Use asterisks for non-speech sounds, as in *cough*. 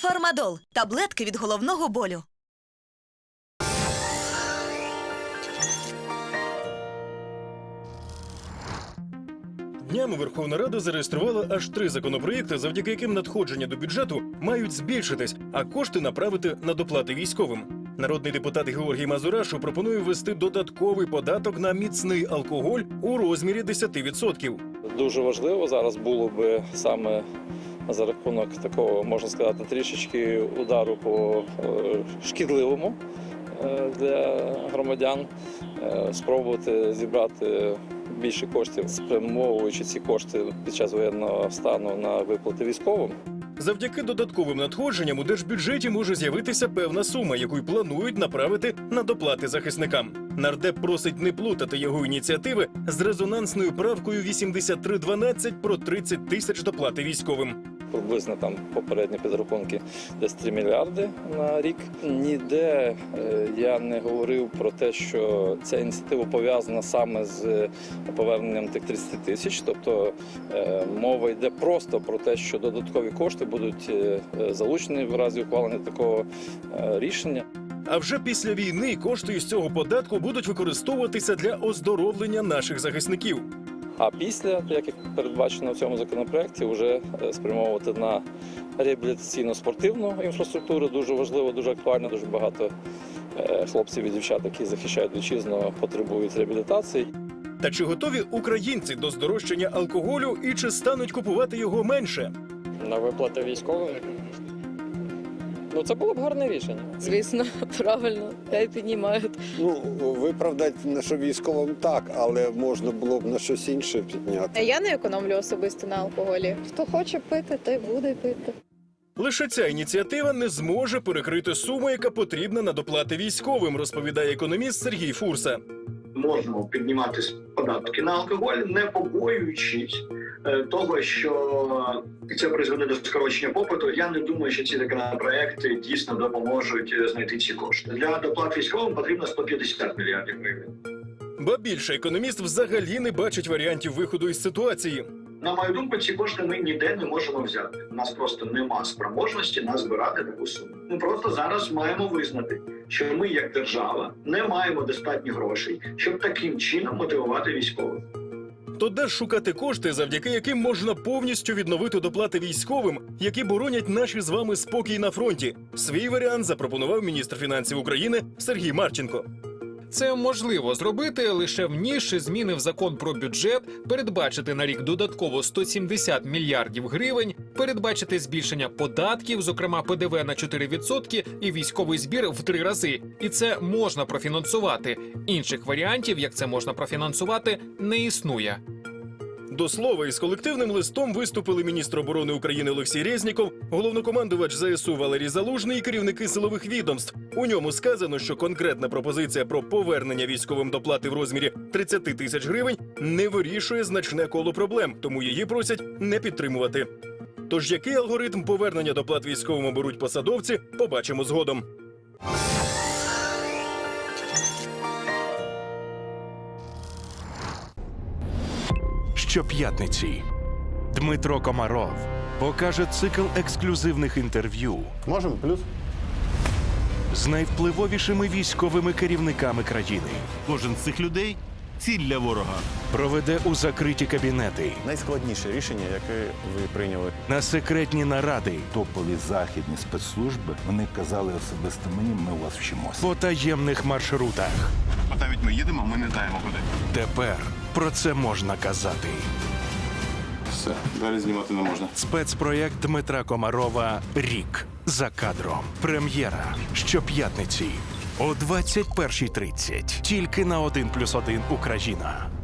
Фармадол таблетки від головного болю. Днями Верховна Рада зареєструвала аж три законопроєкти, завдяки яким надходження до бюджету мають збільшитись, а кошти направити на доплати військовим. Народний депутат Георгій Мазурашу пропонує ввести додатковий податок на міцний алкоголь у розмірі 10%. Дуже важливо зараз було би саме за рахунок такого, можна сказати, трішечки удару по е, шкідливому е, для громадян, е, спробувати зібрати більше коштів, спрямовуючи ці кошти під час воєнного стану на виплати військовим. Завдяки додатковим надходженням у держбюджеті може з'явитися певна сума, яку й планують направити на доплати захисникам. Нардеп просить не плутати його ініціативи з резонансною правкою 8312 про 30 тисяч доплати військовим. Приблизно там попередні підрахунки десь 3 мільярди на рік. Ніде е, я не говорив про те, що ця ініціатива пов'язана саме з поверненням тих 30 тисяч. Тобто е, мова йде просто про те, що додаткові кошти будуть е, е, залучені в разі ухвалення такого е, рішення. А вже після війни кошти із цього податку будуть використовуватися для оздоровлення наших захисників. А після, як і передбачено в цьому законопроекті, вже е, спрямовувати на реабілітаційно-спортивну інфраструктуру. Дуже важливо, дуже актуально. Дуже багато е, хлопців і дівчат, які захищають вітчизну, потребують реабілітації. Та чи готові українці до здорожчання алкоголю і чи стануть купувати його менше? На виплати військовим. Ну, це було б гарне рішення. Звісно, *laughs* правильно, хай піднімають. Ну, виправдати на що військовим так, але можна було б на щось інше підняти. Я не економлю особисто на алкоголі. Хто хоче пити, той буде пити. Лише ця ініціатива не зможе перекрити суму, яка потрібна на доплати військовим, розповідає економіст Сергій Фурса. можемо піднімати податки на алкоголь, не побоюючись того, що це призведе до скорочення попиту. Я не думаю, що ці законопроекти дійсно допоможуть е, знайти ці кошти. Для доплат військовим потрібно 150 мільярдів гривень. Ба більше економіст взагалі не бачить варіантів виходу із ситуації. На мою думку, ці кошти ми ніде не можемо взяти. У нас просто нема спроможності назбирати таку суму. Ми просто зараз маємо визнати, що ми, як держава, не маємо достатньо грошей, щоб таким чином мотивувати військових. То де шукати кошти, завдяки яким можна повністю відновити доплати військовим, які боронять наші з вами спокій на фронті? Свій варіант запропонував міністр фінансів України Сергій Марченко. Це можливо зробити лише внісши зміни в закон про бюджет, передбачити на рік додатково 170 мільярдів гривень, передбачити збільшення податків, зокрема ПДВ на 4% і військовий збір в три рази. І це можна профінансувати. Інших варіантів, як це можна профінансувати, не існує. До слова, із колективним листом виступили міністр оборони України Олексій Резніков, головнокомандувач ЗСУ Валерій Залужний і керівники силових відомств. У ньому сказано, що конкретна пропозиція про повернення військовим доплати в розмірі 30 тисяч гривень не вирішує значне коло проблем, тому її просять не підтримувати. Тож який алгоритм повернення доплат військовим оберуть посадовці, побачимо згодом. Щоп'ятниці Дмитро Комаров покаже цикл ексклюзивних інтерв'ю Можемо плюс? з найвпливовішими військовими керівниками країни. Кожен з цих людей ціль для ворога. Проведе у закриті кабінети Найскладніше рішення, яке ви прийняли. на секретні наради Топові західні спецслужби вони казали особисто мені, ми у вас вчимося. по таємних маршрутах. А навіть ми їдемо, ми не знаємо куди. Тепер про це можна казати. Все, далі знімати не можна. Спецпроєкт Дмитра Комарова Рік за кадром. Прем'єра щоп'ятниці о 21.30. Тільки на 1+,1 Україна.